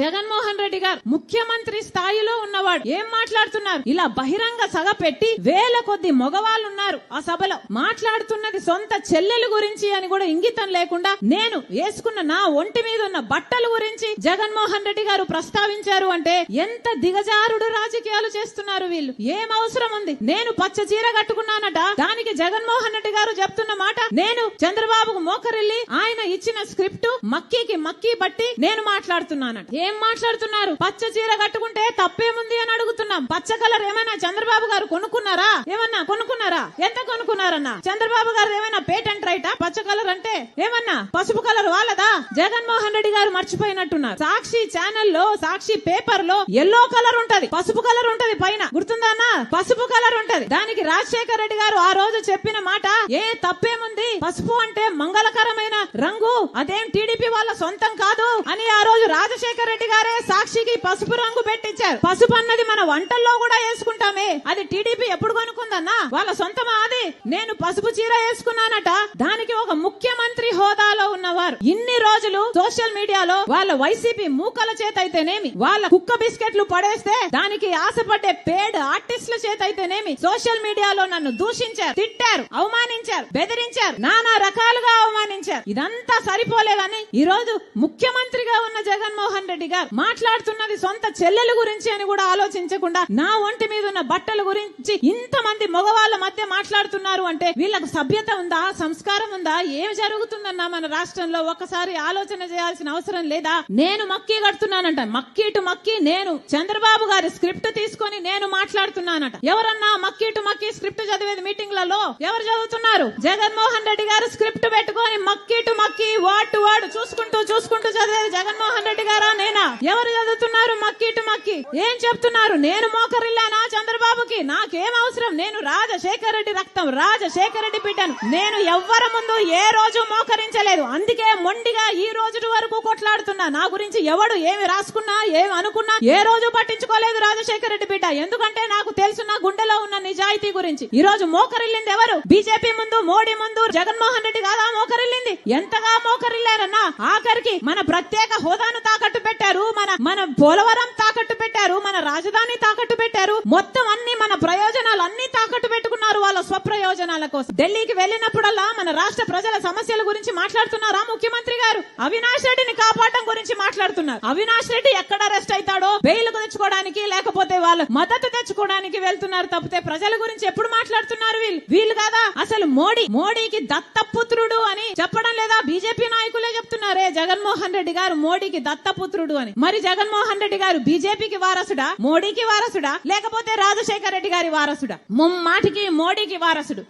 జగన్మోహన్ రెడ్డి గారు ముఖ్యమంత్రి స్థాయిలో ఉన్నవాడు. ఏం మాట్లాడుతున్నారు? ఇలా బహిరంగ సభ పెట్టి వేల కొద్ది మగవాళ్ళు ఉన్నారు ఆ సభలో. మాట్లాడుతున్నది సొంత చెల్లెలు గురించి అని కూడా ఇంగితం లేకుండా నేను వేసుకున్న నా ఒంటి మీద ఉన్న బట్టల గురించి జగన్మోహన్ రెడ్డి గారు ప్రస్తావించారు అంటే ఎంత దిగజారుడు రాజకీయాలు చేస్తున్నారు వీళ్ళు. ఏం అవసరం ఉంది? నేను పచ్చ చీర కట్టుకున్నానట. దానికి జగన్మోహన్ రెడ్డి గారు చెప్తున్న మాట నేను చంద్రబాబుకు మోకరిల్లి ఆయన ఇచ్చిన స్క్రిప్ట్ మక్కీకి మక్కీ బట్టి నేను మాట్లాడుతున్నానట. ఏ మాట్లాడుతున్నారు? పచ్చ చీర కట్టుకుంటే తప్పేముంది అని అడుగుతున్నాం. పచ్చ కలర్ ఏమైనా చంద్రబాబు గారు కొనుక్కున్నారా? ఏమన్నా కొనుక్కున్నారా? ఎంత కొనుక్కున్నారన్నా? చంద్రబాబు గారు ఏమైనా పేటెంట్ రైటా పచ్చ కలర్ అంటే ఏమన్నా? పసుపు కలర్ వాళ్ళదా? జగన్మోహన్ రెడ్డి గారు మర్చిపోయినట్టున్నారు. సాక్షి ఛానల్లో సాక్షి పేపర్లో ఎల్లో కలర్ ఉంటది. పసుపు కలర్ ఉంటది పైన. గుర్తుందన్నా పసుపు కలర్ ఉంటది. దానికి రాజశేఖర రెడ్డి గారు ఆ రోజు చెప్పిన మాట ఏ తప్పేముంది? పసుపు అంటే మంగళకరమైన రంగు. అదేం టీడీపీ వాళ్ళ సొంతం కాదు అని ఆ రోజు రాజశేఖర రెడ్డి గారే సాక్షికి పసుపు రంగు పెట్టించారు. పసుపు అన్నది మన వంటల్లో కూడా వేసుకుంటామే. అది టీడీపీ ఎప్పుడు కొనుక్కుందన్నా? వాళ్ళ సొంతమా అది నేను పసుపు చీర వేసుకున్నానట. దానికి ఒక ముఖ్యమంత్రి హోదాలో ఉన్నవారు. ఇన్ని రోజులు సోషల్ మీడియాలో వాళ్ళ వైసీపీ మూకల చేత అయితేనేమి వాళ్ళ కుక్క బిస్కెట్లు పడేస్తే దానికి ఆశపడే పేడ్ ఆర్టిస్టుల చేత అయితేనేమి సోషల్ మీడియాలో నన్ను దూషించారు తిట్టారు అవమానించారు బెదిరించారు. నానా రకాలుగా చేశారు. ఇదంతా సరిపోలేదని ఈ రోజు ముఖ్యమంత్రిగా ఉన్న జగన్మోహన్ రెడ్డి గారు మాట్లాడుతున్నది సొంత చెల్లెల గురించి అని కూడా ఆలోచించకుండా నా ఒంటి మీద ఉన్న బట్టల గురించి ఇంతమంది మగవాళ్ళ మధ్య మాట్లాడుతున్నారు అంటే వీళ్ళకు సభ్యత ఉందా సంస్కారం ఉందా ఏం జరుగుతుందన్నా మన రాష్ట్రంలో? ఒక్కసారి ఆలోచన చేయాల్సిన అవసరం లేదా? నేను మక్కీ కడుతున్నానంట. మక్కీటు మక్కి మక్కీ నేను చంద్రబాబు గారి స్క్రిప్ట్ తీసుకొని నేను మాట్లాడుతున్నానట. ఎవరన్నా మక్కీటు మక్కీ స్క్రిప్ట్ చదివేది మీటింగ్లలో? ఎవరు చదువుతున్నారు? జగన్మోహన్ రెడ్డి గారు స్క్రిప్ట్ పెట్టుకొని మక్కీ టు మక్కి వర్డ్ టు వర్డ్ చూసుకుంటూ చూసుకుంటూ చదివేది జగన్మోహన్ రెడ్డి గారా నేనా? ఎవరు చదువుతున్నారు మక్కీ టు మక్కి? ఏం చెప్తున్నారు? నేను మోకరిల్లానా చంద్రబాబుకి? నాకేం అవసరం? నేను రాజశేఖర రెడ్డి రక్తం రాజశేఖర రెడ్డి బిడ్డను. నేను ఎవ్వరి ముందు ఏ రోజు మోకరించలేదు. అందుకే మొండిగా ఈ రోజు వరకు కొట్లాడుతున్నా. నా గురించి ఎవడు ఏమి రాసుకున్నా ఏమి అనుకున్నా ఏ రోజు పట్టించుకోలేదు రాజశేఖర రెడ్డి బిడ్డ. ఎందుకంటే నాకు తెలుసు నా గుండెలో ఉన్న నిజాయితీ గురించి. ఈ రోజు మోకరిల్లింది ఎవరు? బీజేపీ ముందు మోడీ ముందు జగన్మోహన్ రెడ్డి కాదా మోకరిల్లింది? ఎంతగా మోకరిల్లారన్నా ఆఖరికి మన ప్రత్యేక హోదాను తాకట్టు పెట్టారు మన మన పోలవరం తాకట్టు పెట్టారు మన రాజధాని తాకట్టు పెట్టారు. మొత్తం అన్ని మన ప్రయోజనాలు అన్ని తాకట్టు ప్రయోజనాల కోసం. ఢిల్లీకి వెళ్ళినప్పుడల్లా మన రాష్ట్ర ప్రజల సమస్యల గురించి మాట్లాడుతున్నారా ముఖ్యమంత్రి గారు? అవినాష్ రెడ్డిని కాపాడడం గురించి మాట్లాడుతున్నారు. అవినాష్ రెడ్డి ఎక్కడ అరెస్ట్ అవుతాడో బెయిల్ తెచ్చుకోవడానికి లేకపోతే వాళ్ళు మద్దతు తెచ్చుకోవడానికి వెళ్తున్నారు తప్పితే ప్రజల గురించి ఎప్పుడు మాట్లాడుతున్నారు వీళ్ళు? వీళ్ళు కాదా? అసలు మోడీ మోడీకి దత్తపుత్రుడు అని చెప్పడం లేదా? బీజేపీ జగన్మోహన్ రెడ్డి గారు మోడీకి దత్తపుత్రుడు అని. మరి జగన్మోహన్ రెడ్డి గారు బీజేపీకి వారసుడా? మోడీకి వారసుడా? లేకపోతే రాజశేఖర రెడ్డి గారి వారసుడా? ముమ్మాటికి మోడీకి వారసుడు.